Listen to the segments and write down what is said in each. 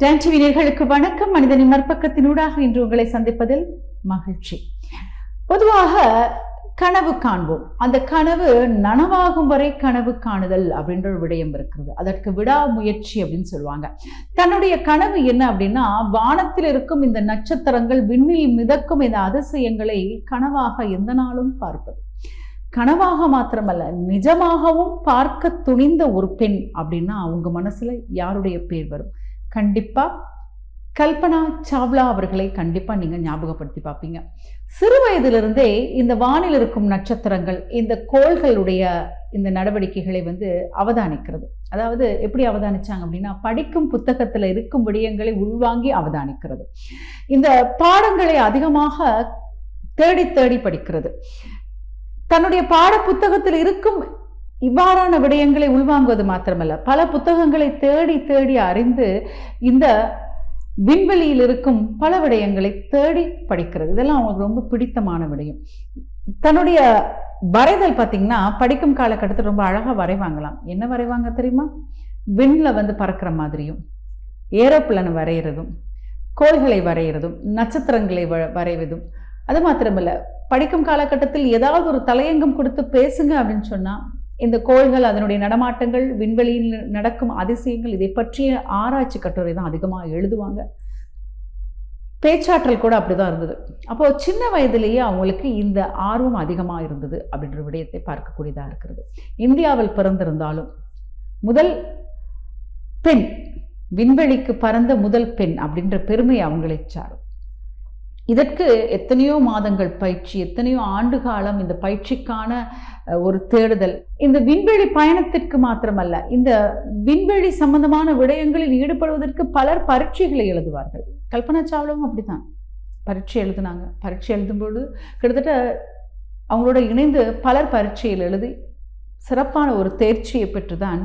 Don வணக்கம். மனிதனின் மற்பக்கத்தினூடாக இன்று உங்களை சந்திப்பதில் மகிழ்ச்சி. பொதுவாக கனவு காண்போம். அந்த கனவு நனவாகும் வரை கனவு காணுதல் அப்படின்ற ஒரு விடயம் இருக்கிறது. அதற்கு விடாமுயற்சி அப்படின்னு சொல்லுவாங்க. தன்னுடைய கனவு என்ன அப்படின்னா வானத்தில் இருக்கும் இந்த நட்சத்திரங்கள் விண்ணில் மிதக்கும் இந்த அதிசயங்களை கனவாக எந்த நாளும் பார்ப்பது. கனவாக மாத்திரமல்ல நிஜமாகவும் பார்க்க துணிந்த ஒரு பெண் அப்படின்னா அவங்க மனசுல யாருடைய பேர் வரும்? கண்டிப்பாக கல்பனா சாவ்லா அவர்களை கண்டிப்பாக நீங்கள் ஞாபகப்படுத்தி பார்ப்பீங்க. சிறு வயதிலிருந்தே இந்த வானில் இருக்கும் நட்சத்திரங்கள் இந்த கோள்களுடைய இந்த நடவடிக்கைகளை வந்து அவதானிக்கிறது. அதாவது எப்படி அவதானிச்சாங்க அப்படின்னா படிக்கும் புத்தகத்தில் இருக்கும் விடயங்களை உள்வாங்கி அவதானிக்கிறது. இந்த பாடங்களை அதிகமாக தேடி தேடி படிக்கிறது. தன்னுடைய பாட புத்தகத்தில் இருக்கும் இவ்வாறான விடயங்களை உள்வாங்குவது மாத்திரமல்ல. பல புத்தகங்களை தேடி தேடி அறிந்து இந்த விண்வெளியில் இருக்கும் பல விடயங்களை தேடி படிக்கிறது. இதெல்லாம் அவங்களுக்கு ரொம்ப பிடித்தமான விடயம். தன்னுடைய வரைதல் பார்த்தீங்கன்னா படிக்கும் காலகட்டத்தில் ரொம்ப அழகாக வரைவாங்களாம். என்ன வரைவாங்க தெரியுமா? விண்ணில் வந்து பறக்கிற மாதிரியும் ஏரோப்ளன் வரைகிறதும் கோள்களை வரைகிறதும் நட்சத்திரங்களை வ வரைவதும். அது மாத்திரமில்லை படிக்கும் காலகட்டத்தில் ஏதாவது ஒரு தலையங்கம் கொடுத்து பேசுங்க அப்படின்னு சொன்னால் இந்த கோள்கள் அதனுடைய நடமாட்டங்கள் விண்வெளியில் நடக்கும் அதிசயங்கள் இதை பற்றிய ஆராய்ச்சி கட்டுரை தான் அதிகமாக எழுதுவாங்க. பேச்சாற்றல் கூட அப்படிதான் இருந்தது. அப்போ சின்ன வயதிலேயே அவங்களுக்கு இந்த ஆர்வம் அதிகமாக இருந்தது அப்படின்ற விடயத்தை பார்க்கக்கூடியதாக இருக்கிறது. இந்தியாவில் பிறந்திருந்தாலும் முதல் பெண் விண்வெளிக்கு பறந்த முதல் பெண் அப்படின்ற பெருமை அவங்களை சாரும். இதற்கு எத்தனையோ மாதங்கள் பயிற்சி எத்தனையோ ஆண்டு காலம் இந்த பயிற்சிக்கான ஒரு தேடுதல். இந்த விண்வெளி பயணத்திற்கு மாத்திரமல்ல இந்த விண்வெளி சம்பந்தமான விடயங்களில் ஈடுபடுவதற்கு பலர் பரீட்சைகளை எழுதுவார்கள். கல்பனா சாவ்லாவும் அப்படித்தான். பரீட்சை எழுதினாங்க. பரீட்சை எழுதும்போது கிட்டத்தட்ட அவங்களோட இணைந்து பலர் பரீட்சையில் எழுதி சிறப்பான ஒரு தேர்ச்சியை பெற்றுதான்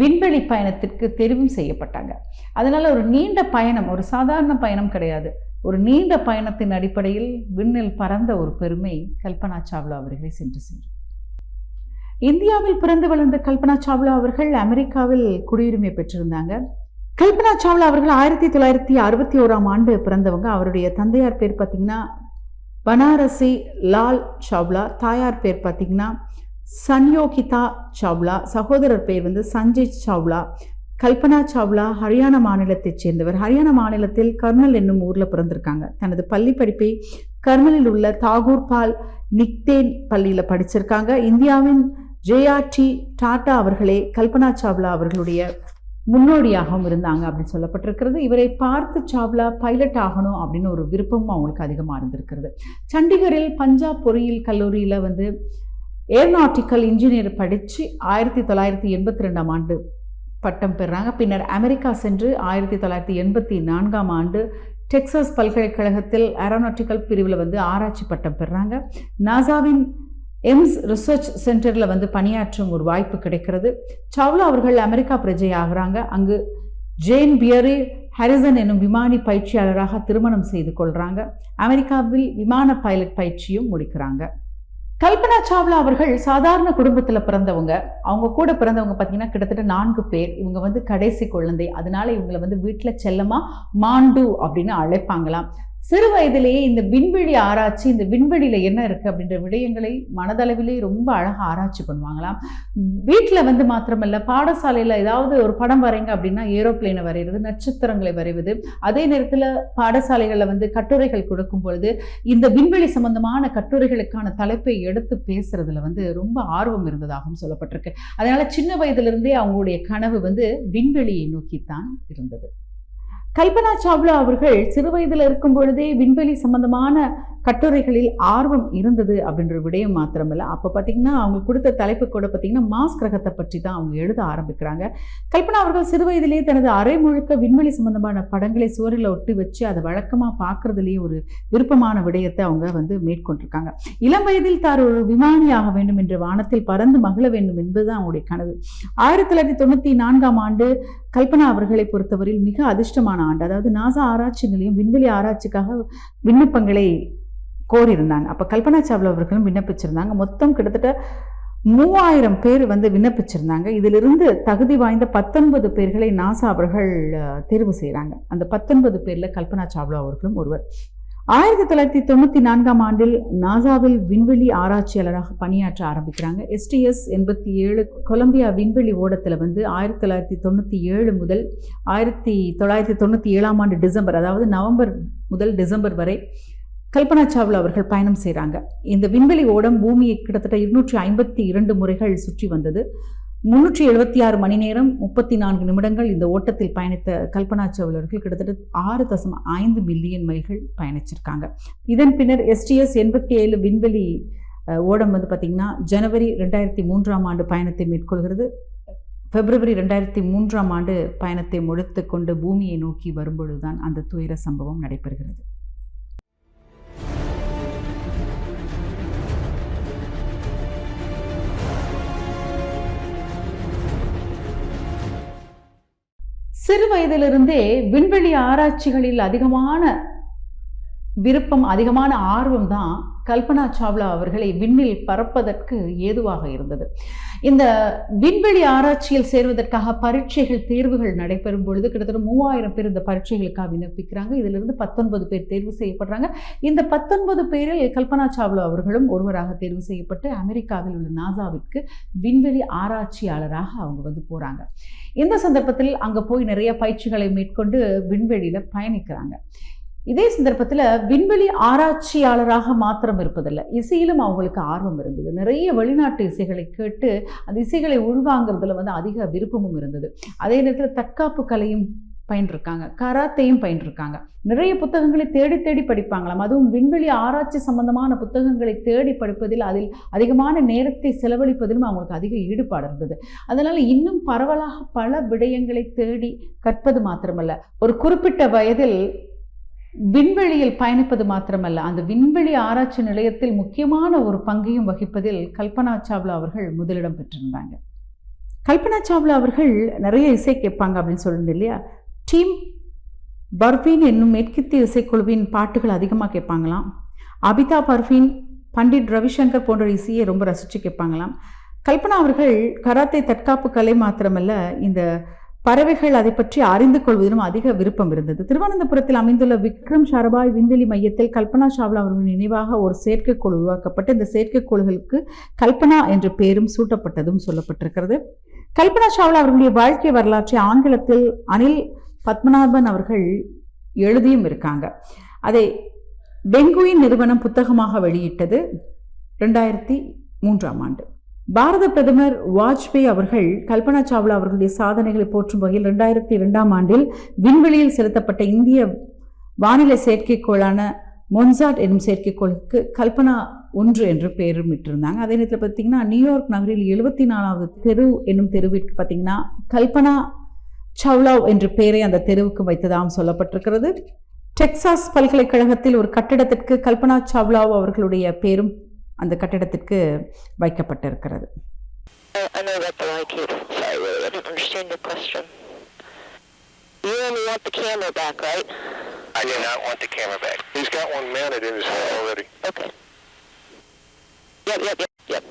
விண்வெளி பயணத்திற்கு தெரிவும் செய்யப்பட்டாங்க. அதனால் ஒரு நீண்ட பயணம் ஒரு சாதாரண பயணம் கிடையாது. ஒரு நீண்ட பயணத்தின் அடிப்படையில் விண்ணில் பறந்த ஒரு பெருமை கல்பனா சாவ்லா அவர்களை சென்று சேரும். இந்தியாவில் பிறந்து வளர்ந்த கல்பனா சாவ்லா அவர்கள் அமெரிக்காவில் குடியுரிமை பெற்றிருந்தாங்க. கல்பனா சாவ்லா அவர்கள் ஆயிரத்தி தொள்ளாயிரத்தி அறுபத்தி ஓராம் ஆண்டு பிறந்தவங்க. அவருடைய தந்தையார் பேர் பார்த்தீங்கன்னா பனாரசி லால் சாவ்லா தாயார் பேர் பார்த்தீங்கன்னா சன்யோகிதா சாவ்லா சகோதரர் பேர் வந்து சஞ்சய் சாவ்லா கல்பனா சாவ்லா ஹரியானா மாநிலத்தைச் சேர்ந்தவர். ஹரியானா மாநிலத்தில் கர்னல் என்னும் ஊரில் பிறந்திருக்காங்க. தனது பள்ளி படிப்பை கர்னலில் உள்ள தாகூர் பால் நிக்தேன் பள்ளியில் படிச்சிருக்காங்க. இந்தியாவின் ஜேஆர்டி டாடா அவர்களே கல்பனா சாவ்லா அவர்களுடைய முன்னோடியாகவும் இருந்தாங்க அப்படின்னு சொல்லப்பட்டிருக்கிறது. இவரை பார்த்து சாவ்லா பைலட் ஆகணும் அப்படின்னு ஒரு விருப்பமும் அவங்களுக்கு அதிகமாக இருந்திருக்கிறது. சண்டிகரில் பஞ்சாப் பொறியியல் கல்லூரியில் வந்து ஏரோநாட்டிக்கல் இன்ஜினியர் படித்து ஆயிரத்தி தொள்ளாயிரத்தி எண்பத்தி ரெண்டாம் ஆண்டு பட்டம் பெறுறாங்க பின்னர் அமெரிக்கா சென்று ஆயிரத்தி தொள்ளாயிரத்தி எண்பத்தி நான்காம் ஆண்டு டெக்சாஸ் பல்கலைக்கழகத்தில் ஏரோநாட்டிக்கல் பிரிவில் வந்து ஆராய்ச்சி பட்டம் பெறுறாங்க நாசாவின் எம்ஸ் ரிசர்ச் சென்டரில் வந்து பணியாற்றும் ஒரு வாய்ப்பு கிடைக்கிறது. சாவ்லா அவர்கள் அமெரிக்கா பிரஜை ஆகிறாங்க. அங்கு ஜேன் பியரி ஹாரிசன் என்னும் விமானி பயிற்சியாளராக திருமணம் செய்து கொள்கிறாங்க அமெரிக்காவில் விமான பைலட் பயிற்சியும் முடிக்கிறாங்க. கல்பனா சாவ்லா அவர்கள் சாதாரண குடும்பத்தில் பிறந்தவங்க. அவங்க கூட பிறந்தவங்க பார்த்தீங்கன்னா கிட்டத்தட்ட நான்கு பேர். இவங்க வந்து கடைசி குழந்தை. அதனால இவங்களை வந்து வீட்டில் செல்லமா மாண்டு அப்படின்னு அழைப்பாங்களாம். சிறு வயதிலேயே இந்த விண்வெளி ஆராய்ச்சி இந்த விண்வெளியில் என்ன இருக்குது அப்படின்ற விடயங்களை மனதளவிலே ரொம்ப அழகாக ஆராய்ச்சி பண்ணுவாங்களாம். வீட்டில் வந்து மாத்திரமல்ல பாடசாலையில் ஏதாவது ஒரு படம் வரைங்க அப்படின்னா ஏரோப்ளேனை வரைகிறது நட்சத்திரங்களை வரைவது. அதே நேரத்தில் பாடசாலைகளில் வந்து கட்டுரைகள் கொடுக்கும் பொழுது இந்த விண்வெளி சம்பந்தமான கட்டுரைகளுக்கான தலைப்பை எடுத்து பேசுறதுல வந்து ரொம்ப ஆர்வம் இருந்ததாகவும் சொல்லப்பட்டிருக்கு. அதனால் சின்ன வயதிலிருந்தே அவங்களுடைய கனவு வந்து விண்வெளியை நோக்கித்தான் இருந்தது. கல்பனா சாவ்லா அவர்கள் சிறு வயதில் இருக்கும் பொழுதே விண்வெளி சம்பந்தமான கட்டுரைகளில் ஆர்வம் இருந்தது அப்படின்ற விடயம் மாத்திரமில்ல. அப்போ பார்த்தீங்கன்னா அவங்க கொடுத்த தலைப்பு கூட பார்த்தீங்கன்னா மாஸ் கிரகத்தை பற்றி தான் அவங்க எழுத ஆரம்பிக்கிறாங்க. கல்பனா அவர்கள் சிறு வயதிலேயே தனது அரை முழுக்க விண்வெளி சம்பந்தமான படங்களை சுவரில் ஒட்டி வச்சு அதை வழக்கமாக பார்க்குறதுலேயே ஒரு விருப்பமான விடயத்தை அவங்க வந்து மேற்கொண்டிருக்காங்க. இளம் வயதில் தார் ஒரு விமானியாக வேண்டும் என்று வானத்தில் பறந்து மகிழ வேண்டும் என்பதுதான் அவங்களுடைய கனவு. ஆயிரத்தி தொள்ளாயிரத்தி தொண்ணூற்றி நான்காம் ஆண்டு கல்பனா அவர்களை பொறுத்தவரையில் மிக அதிர்ஷ்டமான ஆண்டு. அதாவது நாசா ஆராய்ச்சி நிலையம் விண்வெளி ஆராய்ச்சிக்காக விண்ணப்பங்களை கோரியிருந்தாங்க. அப்போ கல்பனா சாவ்லா அவர்களும் விண்ணப்பிச்சிருந்தாங்க. மொத்தம் கிட்டத்தட்ட மூவாயிரம் பேர் வந்து விண்ணப்பிச்சிருந்தாங்க. இதிலிருந்து தகுதி வாய்ந்த பத்தொன்பது பேர்களை நாசா அவர்கள் தேர்வு செய்கிறாங்க அந்த பத்தொன்பது பேரில் கல்பனா சாவ்லா அவர்களும் ஒருவர். ஆயிரத்தி தொள்ளாயிரத்தி தொண்ணூற்றி நான்காம் ஆண்டில் நாசாவில் விண்வெளி ஆராய்ச்சியாளராக பணியாற்ற ஆரம்பிக்கிறாங்க. எஸ்டிஎஸ் எண்பத்தி ஏழு கொலம்பியா விண்வெளி ஓடத்தில் வந்து ஆயிரத்தி தொள்ளாயிரத்தி தொண்ணூற்றி ஏழு முதல் ஆயிரத்தி தொள்ளாயிரத்தி தொண்ணூற்றி ஏழாம் ஆண்டு டிசம்பர் அதாவது நவம்பர் முதல் டிசம்பர் வரை கல்பனா சாவ்லா அவர்கள் பயணம் செய்கிறாங்க இந்த விண்வெளி ஓடம் பூமியை கிட்டத்தட்ட இருநூற்றி ஐம்பத்தி இரண்டு முறைகள் சுற்றி வந்தது. முன்னூற்றி எழுபத்தி ஆறு மணி நேரம் முப்பத்தி நான்கு நிமிடங்கள் இந்த ஓட்டத்தில் பயணித்த கல்பனா சாவ்லா கிட்டத்தட்ட ஆறு தசம் ஐந்து மில்லியன் மைல்கள் பயணிச்சிருக்காங்க. இதன் பின்னர் எஸ்டிஎஸ் எண்பத்தி ஏழு விண்வெளி ஓடம் வந்து பார்த்திங்கன்னா ஜனவரி ரெண்டாயிரத்தி மூன்றாம் ஆண்டு பயணத்தை மேற்கொள்கிறது. பிப்ரவரி ரெண்டாயிரத்தி மூன்றாம் ஆண்டு பயணத்தை முடித்து கொண்டு பூமியை நோக்கி வரும்பொழுதுதான் அந்த துயர சம்பவம் நடைபெறுகிறது. சிறு வயதிலிருந்தே விண்வெளி ஆராய்ச்சிகளில் அதிகமான விருப்பம் அதிகமான ஆர்வம் தான் கல்பனா சாவ்லா அவர்களை விண்ணில் பறப்பதற்கு ஏதுவாக இருந்தது. இந்த விண்வெளி ஆராய்ச்சியில் சேர்வதற்காக பரீட்சைகள் தேர்வுகள் நடைபெறும் பொழுது கிட்டத்தட்ட மூவாயிரம் பேர் இந்த பரீட்சைகளுக்காக விண்ணப்பிக்கிறாங்க. இதிலிருந்து பத்தொன்பது பேர் தேர்வு செய்யப்படுறாங்க. இந்த பத்தொன்பது பேரில் கல்பனா சாவ்லா அவர்களும் ஒருவராக தேர்வு செய்யப்பட்டு அமெரிக்காவில் உள்ள நாசாவிற்கு விண்வெளி ஆராய்ச்சியாளராக அவங்க வந்து போகிறாங்க இந்த சந்தர்ப்பத்தில் அங்கே போய் நிறைய பயிற்சிகளை மேற்கொண்டு விண்வெளியில் பயணிக்கிறாங்க. இதே சந்தர்ப்பத்தில் விண்வெளி ஆராய்ச்சியாளராக மாத்திரம் இருப்பதில்லை. இசையிலும் அவங்களுக்கு ஆர்வம் இருந்தது. நிறைய வெளிநாட்டு இசைகளை கேட்டு அந்த இசைகளை உள்வாங்கிறதுல வந்து அதிக விருப்பமும் இருந்தது. அதே நேரத்தில் தற்காப்பு கலையும் பயின்றிருக்காங்க. கராத்தையும் பயின்றிருக்காங்க. நிறைய புத்தகங்களை தேடி தேடி படிப்பாங்களாம். அதுவும் விண்வெளி ஆராய்ச்சி சம்பந்தமான புத்தகங்களை தேடி படிப்பதில் அதில் அதிகமான நேரத்தை செலவழிப்பதிலும் அவங்களுக்கு அதிக ஈடுபாடு இருந்தது. அதனால் இன்னும் பரவலாக பல விடயங்களை தேடி கற்பது மாத்திரமல்ல. ஒரு குறிப்பிட்ட வயதில் விண்வெளியில் பயணிப்பது மாத்திரமல்ல அந்த விண்வெளி ஆராய்ச்சி நிலையத்தில் முக்கியமான ஒரு பங்கையும் வகிப்பதில் கல்பனா சாவ்லா அவர்கள் முதலிடம் பெற்றிருந்தாங்க. கல்பனா சாவ்லா அவர்கள் நிறைய இசை கேட்பாங்க அப்படின்னு சொல்லியிருந்தேன் இல்லையா? டீம் பர்வீன் என்னும் மேற்கித்திய இசைக்குழுவின் பாட்டுகள் அதிகமாக கேட்பாங்களாம். அபிதா பர்வீன் பண்டிட் ரவிசங்கர் போன்ற இசையை ரொம்ப ரசித்து கேட்பாங்களாம். கல்பனா அவர்கள் கராத்தே தற்காப்பு கலை மாத்திரமல்ல இந்த பறவைகள் அதை பற்றி அறிந்து கொள்வதிலும் அதிக விருப்பம் இருந்தது. திருவனந்தபுரத்தில் அமைந்துள்ள விக்ரம் சரபாய் விண்வெளி மையத்தில் கல்பனா சாவ்லா அவர்களின் நினைவாக ஒரு செயற்கைக்கோள் உருவாக்கப்பட்டு இந்த செயற்கைக்கோள்களுக்கு கல்பனா என்ற பெயரும் சூட்டப்பட்டதும் சொல்லப்பட்டிருக்கிறது. கல்பனா சாவ்லா அவர்களுடைய வாழ்க்கை வரலாற்றை ஆங்கிலத்தில் அனில் பத்மநாபன் அவர்கள் எழுதியும் இருக்காங்க. அதை பெங்குயின் நிறுவனம் புத்தகமாக வெளியிட்டது ரெண்டாயிரத்தி மூன்றாம் ஆண்டு. பாரத பிரதமர் வாஜ்பேயி அவர்கள் கல்பனா சாவ்லா அவர்களுடைய சாதனைகளை போற்றும் வகையில் ரெண்டாயிரத்தி இரண்டாம் ஆண்டில் விண்வெளியில் செலுத்தப்பட்ட இந்திய வானிலை செயற்கைக்கோளான மொன்சாட் என்னும் செயற்கைக்கோளுக்கு கல்பனா ஒன்று என்று பெயரும் இட்டிருந்தாங்க. அதே நேரத்தில் பார்த்தீங்கன்னா நியூயார்க் நகரில் எழுபத்தி நாலாவது தெரு என்னும் தெருவிற்கு பார்த்தீங்கன்னா கல்பனா சவ்லாவ் என்ற பெயரை அந்த தெருவுக்கு வைத்ததாகவும் சொல்லப்பட்டிருக்கிறது. டெக்சாஸ் பல்கலைக்கழகத்தில் ஒரு கட்டிடத்திற்கு கல்பனா சாவ்லாவ் அவர்களுடைய பெயரும் அந்த கட்டிடத்திற்கு வைக்கப்பட்டிருக்கிறது I, I know that, but I can't. Sorry, Willie, I didn't understand your question. You only want the camera back, right? I do not want the camera back. He's got one mounted in his head already. Okay. Yep, yep, yep, yep.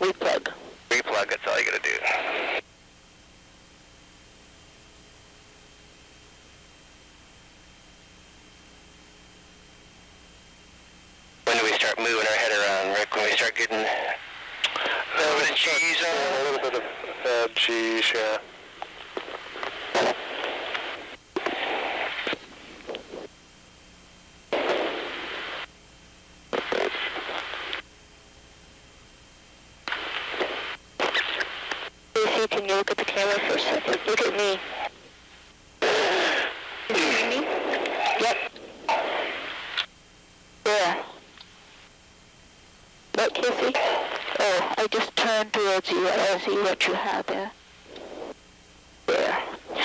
Replug. Replug, that's all you gotta do. When do we start moving our head around, Rick? When we Start getting a little bit of cheese on? A little bit of uh, cheese, yeah. Lucy, can you look at the camera for a second? Look at me. Can you see me? Yep. There. What, Kissy? Oh, I just turned towards you. I see what you have there. There.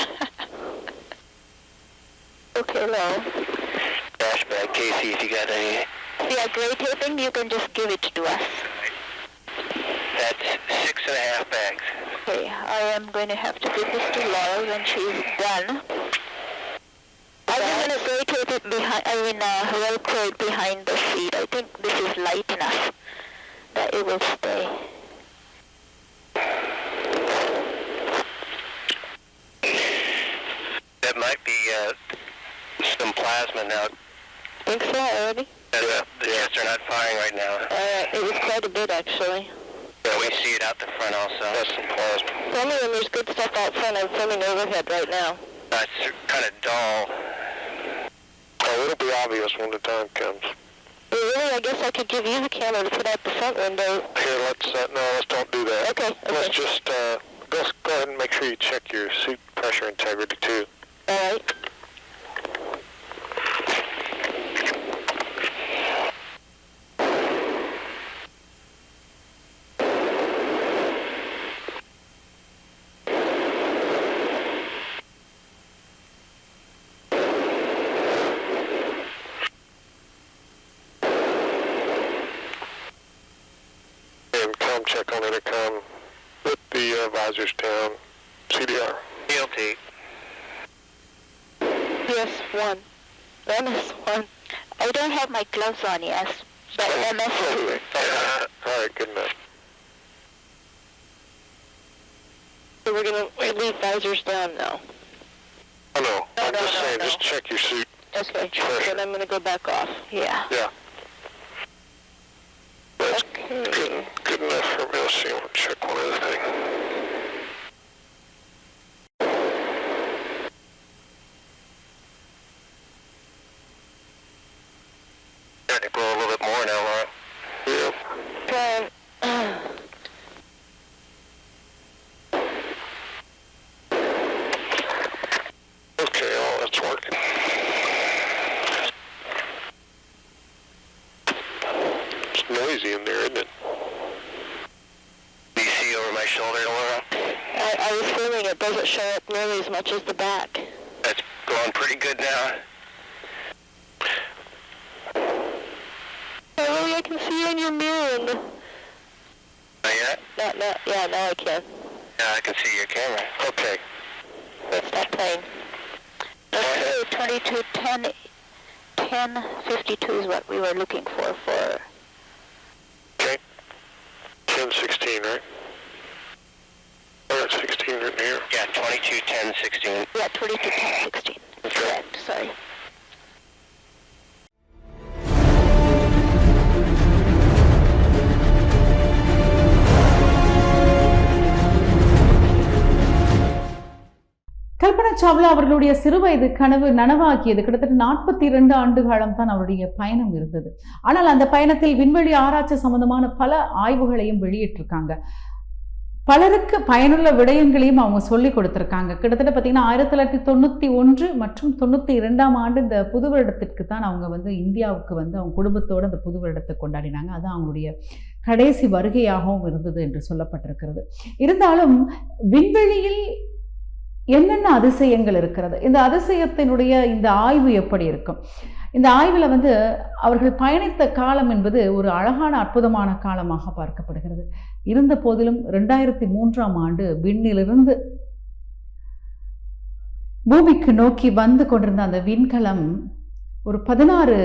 okay, love. Flashback, Casey, if you got any. Yeah, gray taping, you can just give it to us. That's six and a half bags. Okay, I am going to have to give this to Laura when she's done. I'm going to gray tape it behind, I mean, uh, velcro it behind the seat. I think this is light enough that it will stay. Uh, some plasma now. Think so already? The, the jets are not firing right now. Uh, it was quite a bit actually. Yeah, we see it out the front also. That's some plasma. Filming and there's good stuff out front. I'm filming overhead right now. That's kind of dull. Oh, it'll be obvious when the time comes. Well, really, I guess I could give you the camera to put out the front window. Here, let's, uh, no, let's don't do that. Okay, okay. Let's just, uh, go, go ahead and make sure you check your seat pressure integrity too. All right. And com check on intercom. Put the uh, visors down. CDR. DLT. PS1. MS1. I don't have my gloves on, yes. But MS2. Uh, all right, good enough. So we're going to leave visors down now. Oh, no, No, I'm no, just no, saying, just check your seat. Okay. Pressure. Then I'm going to go back off. Yeah. Yeah. That's Okay. good, good enough for me. Let's see, I want to check one other thing. Got to blow a little bit more now, Laura. Yep. Okay. Okay, all that's working. It's noisy in there, isn't it? Do you see over my shoulder, Laura? I, I was filming it doesn't show up nearly as much as the back. That's going pretty good now. Oh, really, I can see you in your mirror. And Not yet? not, not, yeah, now I can. Yeah, I can see your camera. Okay. Let's stop playing. Okay, 22, 10, 10, 52 is what we were looking for for. Okay. 10, 16, right? That's 16 right here. Yeah, 22, 10, 16. Yeah, 22, 10, 16. Correct, sorry. Kalpana Chawla அவர்களுடைய சிறுவயது கனவு நனவாகியது கிட்டத்தட்ட நாற்பத்தி இரண்டு ஆண்டு காலம் தான் அவருடைய பயணம் இருந்தது ஆனால் அந்த பயணத்தில் விண்வெளி ஆராய்ச்சி சம்பந்தமான பல ஆய்வுகளையும் வெளியிட்டிருக்காங்க பலருக்கு பயனுள்ள விடயங்களையும் அவங்க சொல்லி கொடுத்துருக்காங்க. கிட்டத்தட்ட பார்த்தீங்கன்னா ஆயிரத்தி தொள்ளாயிரத்தி தொண்ணூற்றி ஒன்று மற்றும் தொண்ணூற்றி இரண்டாம் ஆண்டு இந்த புது வருடத்திற்கு தான் அவங்க வந்து இந்தியாவுக்கு வந்து அவங்க குடும்பத்தோடு அந்த புது வருடத்தை கொண்டாடினாங்க. அது அவங்களுடைய கடைசி வருகையாகவும் இருந்தது என்று சொல்லப்பட்டிருக்கிறது. இருந்தாலும் விண்வெளியில் என்னென்ன அதிசயங்கள் இருக்கிறது? இந்த அதிசயத்தினுடைய இந்த ஆய்வு எப்படி இருக்கும்? இந்த ஆய்வில் வந்து அவர்கள் பயணித்த காலம் என்பது ஒரு அழகான அற்புதமான காலமாக பார்க்கப்படுகிறது. இருந்த போதிலும் ரெண்டாயிரத்தி மூன்றாம் ஆண்டு விண்ணிலிருந்து பூமிக்கு நோக்கி வந்து கொண்டிருந்த அந்த விண்கலம் ஒரு பதினாறு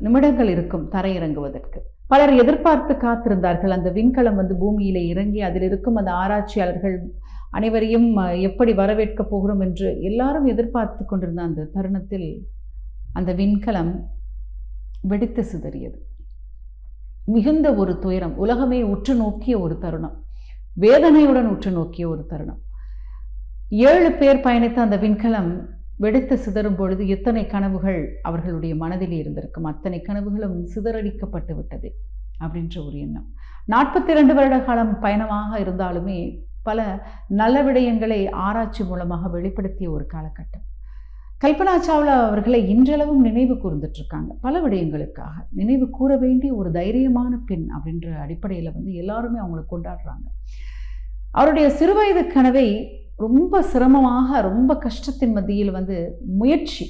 நிமிடங்கள் இருக்கும் தரையிறங்குவதற்கு. பலர் எதிர்பார்த்து காத்திருந்தார்கள் அந்த விண்கலம் வந்து பூமியிலே இறங்கி அதில் இருக்கும் அந்த ஆராய்ச்சியாளர்கள் அனைவரையும் எப்படி வரவேற்கப் போகிறோம் என்று எல்லாரும் எதிர்பார்த்து கொண்டிருந்த அந்த தருணத்தில் அந்த விண்கலம் வெடித்து சிதறியது. மிகுந்த ஒரு துயரம். உலகமே உற்று நோக்கிய ஒரு தருணம். வேதனையுடன் உற்று நோக்கிய ஒரு தருணம். ஏழு பேர் பயணித்த அந்த விண்கலம் வெடித்து சிதறும் பொழுது எத்தனை கனவுகள் அவர்களுடைய மனதில் இருந்திருக்கும்? அத்தனை கனவுகளும் சிதறடிக்கப்பட்டு விட்டது அப்படின்ற ஒரு எண்ணம். நாற்பத்தி ரெண்டு வருட காலம் பயணமாக இருந்தாலுமே பல நல்ல விடயங்களை ஆராய்ச்சி மூலமாக வெளிப்படுத்திய ஒரு காலகட்டம். கல்பனா சாவ்லா அவர்களை இன்றளவும் நினைவு கூர்ந்துட்ருக்காங்க. பல விடயங்களுக்காக. நினைவு கூற வேண்டிய ஒரு தைரியமான பெண் அப்படின்ற அடிப்படையில் வந்து எல்லாருமே அவங்களை கொண்டாடுறாங்க. அவருடைய சிறுவயது கனவை ரொம்ப சிரமமாக ரொம்ப கஷ்டத்தின் மத்தியில் வந்து முயற்சி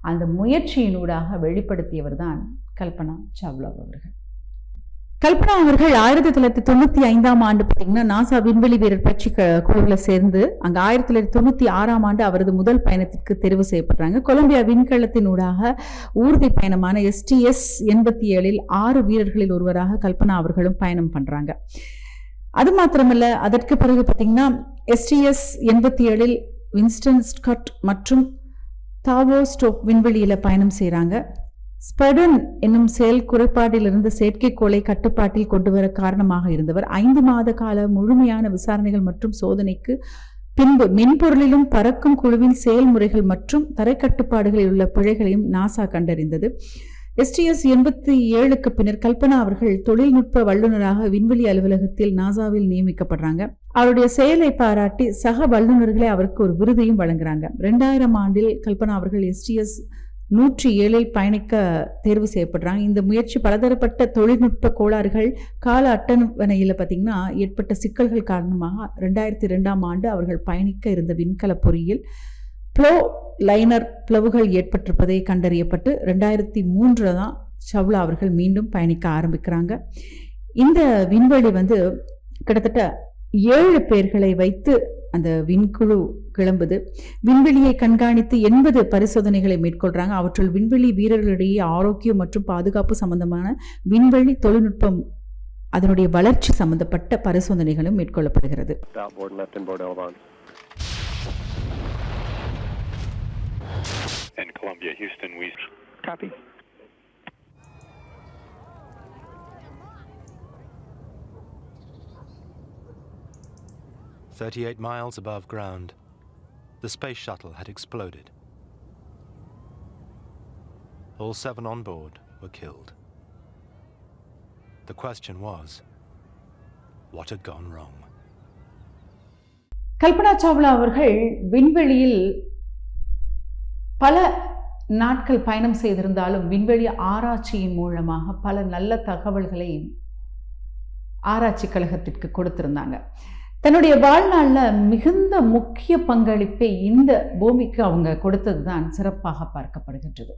அந்த முயற்சியினூடாக வெளிப்படுத்தியவர் தான் கல்பனா சாவ்லா அவர்கள். கல்பனா அவர்கள் ஆயிரத்தி தொள்ளாயிரத்தி தொண்ணூற்றி ஐந்தாம் ஆண்டு பார்த்தீங்கன்னா நாசா விண்வெளி வீரர் பயிற்சி க குழுவில் சேர்ந்து அங்கே ஆயிரத்தி தொள்ளாயிரத்தி தொண்ணூற்றி ஆறாம் ஆண்டு அவரது முதல் பயணத்திற்கு தெரிவு செய்யப்படுறாங்க. கொலம்பியா விண்கலத்தினூடாக ஊர்தி பயணமான எஸ்டிஎஸ் எண்பத்தி ஏழில் ஆறு வீரர்களில் ஒருவராக கல்பனா அவர்களும் பயணம் பண்ணுறாங்க அது மாத்திரமல்ல அதற்கு பிறகு பார்த்தீங்கன்னா எஸ்டிஎஸ் எண்பத்தி ஏழில் வின்ஸ்டன் ஸ்கட் மற்றும் தாவோ ஸ்டோப் விண்வெளியில் பயணம் செய்கிறாங்க ஸ்பெடன் என்னும் செயல் குறைபாட்டிலிருந்து செயற்கைக்கோளை கட்டுப்பாட்டில் கொண்டு வர காரணமாக இருந்தவர். ஐந்து மாத கால முழுமையான விசாரணைகள் மற்றும் சோதனைக்கு பின்பு மென்பொருளிலும் பறக்கும் குழுவின் செயல்முறைகள் மற்றும் தரைக்கட்டுப்பாடுகளில் உள்ள பிழைகளையும் நாசா கண்டறிந்தது. எஸ்டிஎஸ் எண்பத்தி ஏழுக்கு பின்னர் கல்பனா அவர்கள் தொழில்நுட்ப வல்லுநராக விண்வெளி அலுவலகத்தில் நாசாவில் நியமிக்கப்படுறாங்க. அவருடைய செயலை பாராட்டி சக வல்லுநர்களை அவருக்கு ஒரு விருதையும் வழங்குறாங்க. ரெண்டாயிரம் ஆண்டில் கல்பனா அவர்கள் எஸ்டிஎஸ் நூற்றி ஏழில் பயணிக்க தேர்வு செய்யப்படுறாங்க. இந்த முயற்சி பலதரப்பட்ட தொழில்நுட்ப கோளாறுகள் கால அட்டவணையில் பார்த்தீங்கன்னா ஏற்பட்ட சிக்கல்கள் காரணமாக ரெண்டாயிரத்தி ரெண்டாம் ஆண்டு அவர்கள் பயணிக்க இருந்த விண்கல பொறியில் ப்ளோ லைனர் பிளவுகள் ஏற்பட்டிருப்பதை கண்டறியப்பட்டு ரெண்டாயிரத்தி மூன்றில் தான் சவ்லா அவர்கள் மீண்டும் பயணிக்க ஆரம்பிக்கிறாங்க. இந்த விண்வெளி வந்து கிட்டத்தட்ட ஏழு பேர்களை வைத்து அந்த விண்குழு கிளம்புது விண்வெளியை கண்காணித்து எண்பது பரிசோதனைகளை மேற்கொள்றாங்க அவற்றுள் விண்வெளி வீரர்களிடையே ஆரோக்கியம் மற்றும் பாதுகாப்பு சம்பந்தமான விண்வெளி தொழில்நுட்பம் அதனுடைய வளர்ச்சி சம்பந்தப்பட்ட பரிசோதனைகளும் மேற்கொள்ளப்படுகிறது. And Columbia, Houston, we Copy. Thirty-eight miles above ground, the space shuttle had exploded. All seven on board were killed. The question was, what had gone wrong? Kalpana Chawla அவர்கள் விண்வெளியில் பல நாட்கள் பயணம் செய்திருந்தாலும் விண்வெளி ஆராய்ச்சியின் மூலமாக பல நல்ல தகவல்களை ஆராய்ச்சி கழகத்திற்கு கொடுத்திருந்தாங்க தன்னுடைய வாழ்நாளில் மிகுந்த முக்கிய பங்களிப்பை இந்த பூமிக்கு அவங்க கொடுத்தது தான் சிறப்பாக பார்க்கப்படுகின்றது.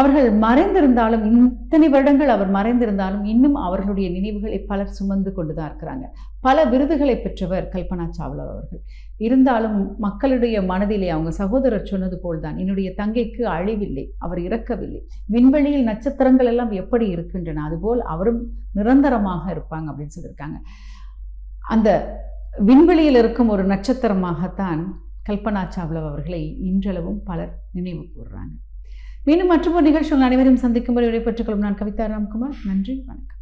அவர்கள் மறைந்திருந்தாலும் இத்தனை வருடங்கள் அவர் மறைந்திருந்தாலும் இன்னும் அவர்களுடைய நினைவுகளை பலர் சுமந்து கொண்டு தான் இருக்கிறாங்க. பல விருதுகளை பெற்றவர் கல்பனா சாவ்லா அவர்கள். இருந்தாலும் மக்களுடைய மனதிலே அவங்க சகோதரர் சொன்னது போல்தான் என்னுடைய தங்கைக்கு அழிவில்லை அவர் இறக்கவில்லை. விண்வெளியில் நட்சத்திரங்கள் எல்லாம் எப்படி இருக்கின்றன அதுபோல் அவரும் நிரந்தரமாக இருப்பாங்க அப்படின்னு சொல்லியிருக்காங்க. அந்த விண்வெளியில் இருக்கும் ஒரு நட்சத்திரமாகத்தான் கல்பனா சாவ்லவ் அவர்களை இன்றளவும் பலர் நினைவு கூறுறாங்க. மீண்டும் மற்றொரு நிகழ்ச்சி உங்கள் அனைவரையும் சந்திக்கும் வரை விடைபெற்றுக் கொள்ளும் நான் கவிதா ராம்குமார். நன்றி வணக்கம்.